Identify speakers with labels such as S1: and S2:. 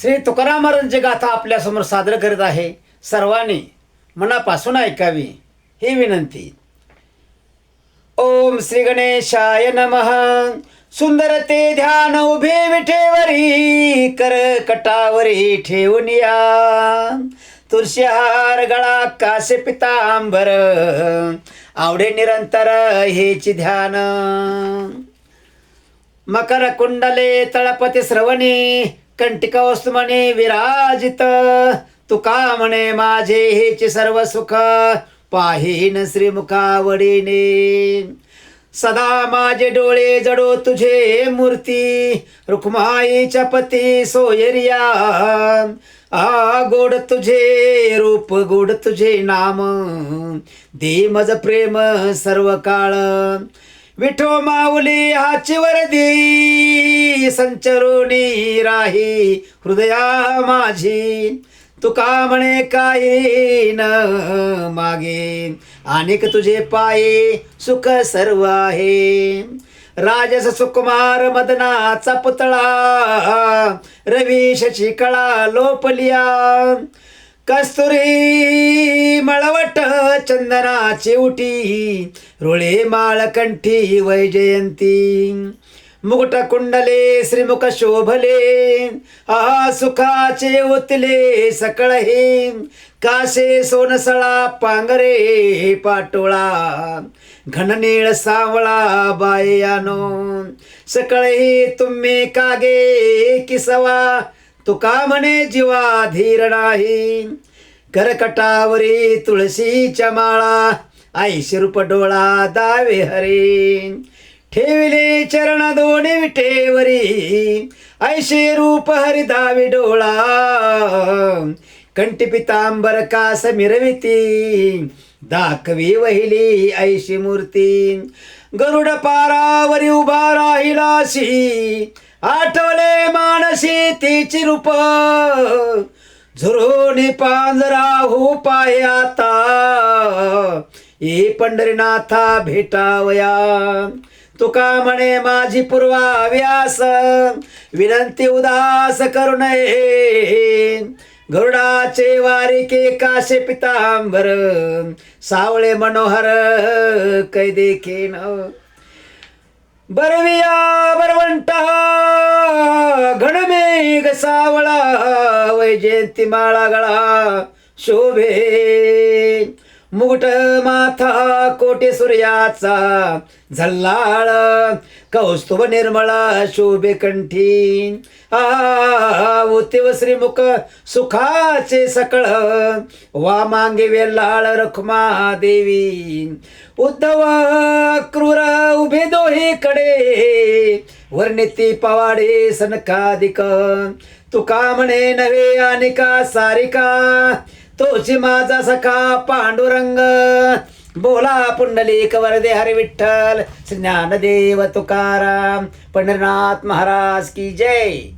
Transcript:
S1: श्री तुकाराम महाराजांची गाथा आपल्यासमोर सादर करीत आहे. सर्वांनी मनापासून ऐकावी ही विनंती. ओम श्री गणेशाय नमः. सुंदर ते ध्यान उभे विठेवरी कर कटावरी ठेवून या. तुळशीहार गळा कासे पितांबर आवडे निरंतर हेची ध्यान. मकर कुंडले तळपती श्रवणी कंटिका वस्तू विराजित. तुका म्हणे माझे हेचे सर्व सुख पाहीन श्रीमुखावडीने. सदा माझे डोळे जडो तुझे मूर्ती रुक्माईच्या पती सोयरिया. आ गोड तुझे रूप गोड तुझे नाम. दे मज प्रेम सर्व काळ विठो माऊली हाची वरदी संचरुणी राही हृदया माझी. तुका म्हणे काय न मागे? अनेक तुझे पाये सुख सर्व आहे. राजस सुकुमार मदनाचा पुतळा रवी शशिकळा लोपलिया. कस्तुरी मळवट चंदनाची उटी रुळे माळकंठी वैजयंती मुकुट कुंडले श्रीमुख शोभले. आ सुखाचे ओतले सकळ हे कासे सोनसळा पांगरे पाटोळा. घननीळ सावळा बायानो सकळही तुम्ही कागे किसवा. तुका म्हणे जीवा धीर नाही. करकटावरी तुळशीच्या माळा ऐशी रूप डोळा दावे हरे. ठेविले चरण दोन्ही विठेवरी ऐशी रूप हरी दावे डोळा. कंटी पितांबर कास मिरविती दाखवी वहिली ऐशी मूर्ती. गरुड पारावरी उभा राहिलाशी आठवले मानसी तिची रूप. झुरोनी पांजरा हो पाय आता ए पंढरीनाथा भेटावया. तुका म्हणे माझी पूर्वा व्यास विनंती उदास करू नये. गरुडाचे वारिके काशे पितांबर. सावळे मनोहर कै देखीन. बरविया बरवंटा घडमेघ सावळा. वैजयंती माळा गळा शोभे. मुकुट माथा कोटे सूर्याचा झल्लाळ कौस्तुभ निर्मळा शोभे कंठी. आ उतीव श्रीमुख सुखाचे सकळ वा मांगे वेल्लाळ रखुमा देवी उद्धव क्रूर उभे दोही कडे वर्णिती पवाडे सनकादिक. तुका म्हणे नवे अनिका सारिका? तोची माझा सखा पांडुरंग. बोला पुंडलिक वरदे हरी विठ्ठल. ज्ञानदेव तुकाराम. पंढरनाथ महाराज की जय.